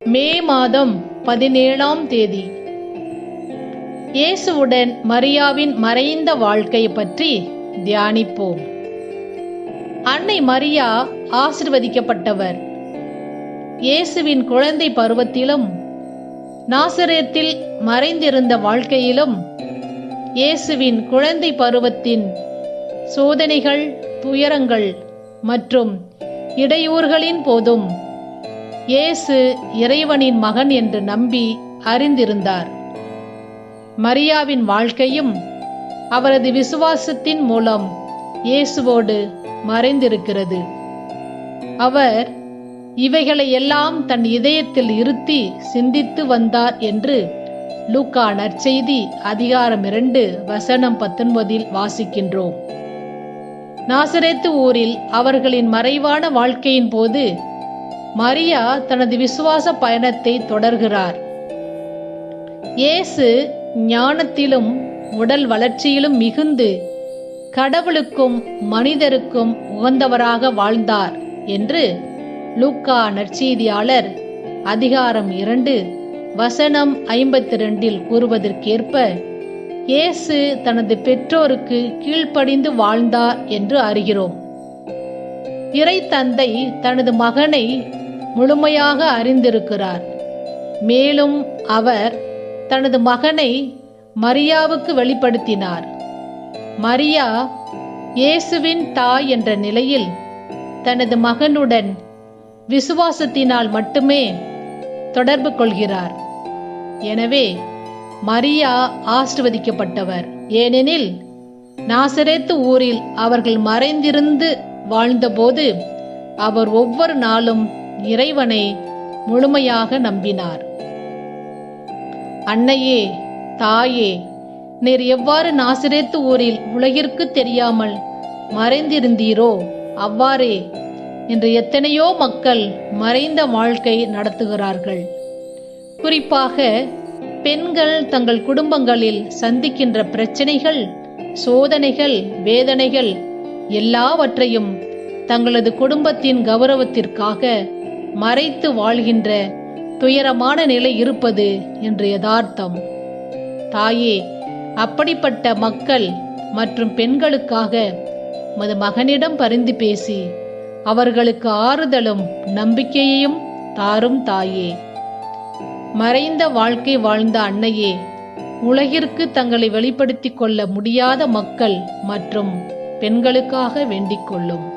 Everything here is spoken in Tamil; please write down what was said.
மே மாதம் பதினேழாம் தேதி. இயேசுவுடன் மரியாவின் மறைந்த வாழ்க்கை பற்றி தியானிப்போம். அன்னை மரியா ஆசிர்வதிக்கப்பட்டவர். இயேசுவின் குழந்தை பருவத்திலும் நாசரேத்தில் மறைந்திருந்த வாழ்க்கையிலும் இயேசுவின் குழந்தை பருவத்தின் சோதனைகள் துயரங்கள் மற்றும் இடையூறுகளின் போதும் இயேசு இறைவனின் மகன் என்று நம்பி அறிந்திருந்தார். மரியாவின் வாழ்க்கையும் அவரது விசுவாசத்தின் மூலம் இயேசுவோடு மறைந்திருக்கிறது. அவர் இவைகளை எல்லாம் தன் இதயத்தில் இருத்தி சிந்தித்து வந்தார் என்று லூக்கா நற்செய்தி அதிகாரம் இரண்டு வசனம் பத்தொன்பதில் வாசிக்கின்றோம். நாசரேத்து ஊரில் அவர்களின் மறைவான வாழ்க்கையின் போது மரியா தனது விசுவாச பயணத்தை தொடர்கிறார். இயேசு ஞானத்திலும் உடல் வளர்ச்சியிலும் மிகுந்து கடவுளுக்கும் மனிதருக்கும் உகந்தவராக வாழ்ந்தார் என்று லூக்கா நற்செய்தியாளர் அதிகாரம் இரண்டு வசனம் ஐம்பத்தி ரெண்டில் கூறுவதற்கேற்ப இயேசு தனது பெற்றோருக்கு கீழ்ப்படிந்து வாழ்ந்தார் என்று அறிகிறோம். இறை தந்தை தனது மகனை முழுமையாக அறிந்திருக்கிறார். மேலும் அவர் தனது மகனை மரியாவுக்கு வெளிப்படுத்தினார். மரியா இயேசுவின் தாய் என்ற நிலையில் தனது மகனுடன் விசுவாசத்தினால் மட்டுமே தொடர்பு கொள்கிறார். எனவே மரியா ஆசிர்வதிக்கப்பட்டவர். ஏனெனில் நாசரேத்து ஊரில் அவர்கள் மறைந்திருந்து வாழ்ந்தபோது அவர் ஒவ்வொரு நாளும் இறைவனை முழுமையாக நம்பினார். அன்னையே தாயே நீர் எவ்வாறு நாசிரேத்து ஊரில் உலகிற்கு தெரியாமல் மறைந்திருந்தீரோ அவ்வாறே இன்று எத்தனையோ மக்கள் மறைந்த வாழ்க்கை நடத்துகிறார்கள். குறிப்பாக பெண்கள் தங்கள் குடும்பங்களில் சந்திக்கின்ற பிரச்சனைகள் சோதனைகள் வேதனைகள் எல்லாவற்றையும் தங்களது குடும்பத்தின் கௌரவத்திற்காக மறைத்து வாழ்கின்ற துயரமான நிலை இருப்பது என்று யதார்த்தம். தாயே அப்படிப்பட்ட மக்கள் மற்றும் பெண்களுக்காக மது மகனிடம் பரிந்து பேசி அவர்களுக்கு ஆறுதலும் நம்பிக்கையையும் தாரும் தாயே. மறைந்த வாழ்க்கை வாழ்ந்த அன்னையே உலகிற்கு தங்களை வெளிப்படுத்திக் கொள்ள முடியாத மக்கள் மற்றும் பெண்களுக்காக வேண்டிக் கொள்ளும்.